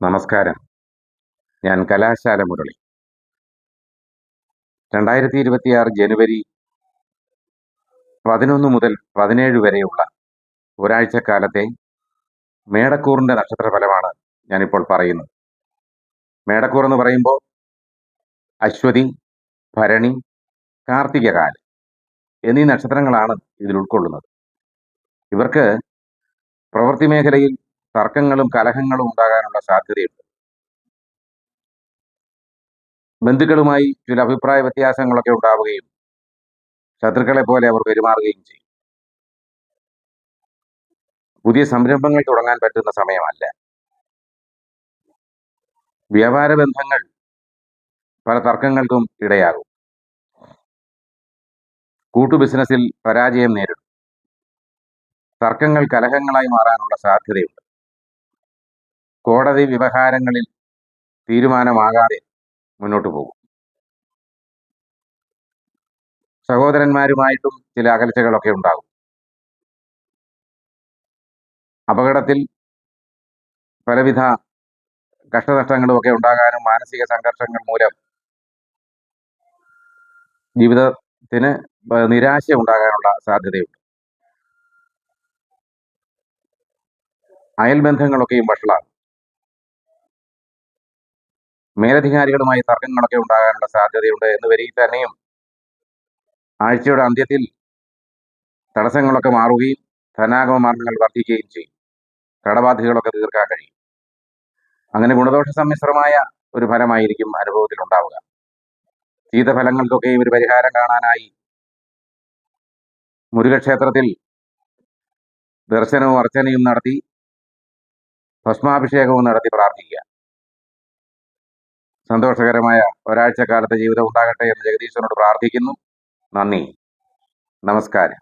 നമസ്കാരം. ഞാൻ കലാശാല മുരളി. രണ്ടായിരത്തി ഇരുപത്തിയാറ് ജനുവരി പതിനൊന്ന് മുതൽ പതിനേഴ് വരെയുള്ള ഒരാഴ്ചക്കാലത്തെ മേടക്കൂറിന്റെ നക്ഷത്രഫലമാണ് ഞാനിപ്പോൾ പറയുന്നത്. മേടക്കൂർ എന്ന് പറയുമ്പോൾ അശ്വതി ഭരണി കാർത്തികകാൽ എന്നീ നക്ഷത്രങ്ങളാണ് ഇതിൽ ഉൾക്കൊള്ളുന്നത്. ഇവർക്ക് പ്രവൃത്തി മേഖലയിൽ തർക്കങ്ങളും കലഹങ്ങളും ഉണ്ടാകാനുള്ള സാധ്യതയുണ്ട്. ബന്ധുക്കളുമായി ചില അഭിപ്രായ വ്യത്യാസങ്ങളൊക്കെ ഉണ്ടാവുകയും ശത്രുക്കളെ പോലെ അവർ പെരുമാറുകയും ചെയ്യും. പുതിയ സംരംഭങ്ങൾ തുടങ്ങാൻ പറ്റുന്ന സമയമല്ല. വ്യാപാര ബന്ധങ്ങൾ പല തർക്കങ്ങൾക്കും ഇടയാകും. കൂട്ടു ബിസിനസ്സിൽ പരാജയം നേരിടും. തർക്കങ്ങൾ കലഹങ്ങളായി മാറാനുള്ള സാധ്യതയുണ്ട്. കോടതി വ്യവഹാരങ്ങളിൽ തീരുമാനമാകാതെ മുന്നോട്ട് പോകും. സഹോദരന്മാരുമായിട്ടും ചില അകൽച്ചകളൊക്കെ ഉണ്ടാകും. അപകടത്തിൽ പലവിധ കഷ്ടനഷ്ടങ്ങളും ഒക്കെ ഉണ്ടാകാനും മാനസിക സംഘർഷങ്ങൾ മൂലം ജീവിതത്തിന് നിരാശ ഉണ്ടാകാനുള്ള സാധ്യതയുണ്ട്. അയൽബന്ധങ്ങളൊക്കെയും വഷളാകും. മേലധികാരികളുമായി തർക്കങ്ങളൊക്കെ ഉണ്ടാകാനുള്ള സാധ്യതയുണ്ട് എന്ന് വരികിൽ തന്നെയും ആഴ്ചയുടെ അന്ത്യത്തിൽ തടസ്സങ്ങളൊക്കെ മാറുകയും ധനാഗമ മാർഗങ്ങൾ വർദ്ധിക്കുകയും ചെയ്യും. കടബാധ്യതകളൊക്കെ തീർക്കാൻ കഴിയും. അങ്ങനെ ഗുണദോഷ സമ്മിശ്രമായ ഒരു ഫലമായിരിക്കും അനുഭവത്തിൽ ഉണ്ടാവുക. ശീതഫലങ്ങൾക്കൊക്കെ ഒരു പരിഹാരം കാണാനായി മുരുകക്ഷേത്രത്തിൽ ദർശനവും അർച്ചനയും നടത്തി ഭസ്മാഭിഷേകവും നടത്തി പ്രാർത്ഥിക്കുക. സന്തോഷകരമായ ഒരാഴ്ചക്കാലത്തെ ജീവിതം ഉണ്ടാകട്ടെ എന്ന് ജഗദീശ്വരനോട് പ്രാർത്ഥിക്കുന്നു. നന്ദി. നമസ്കാരം.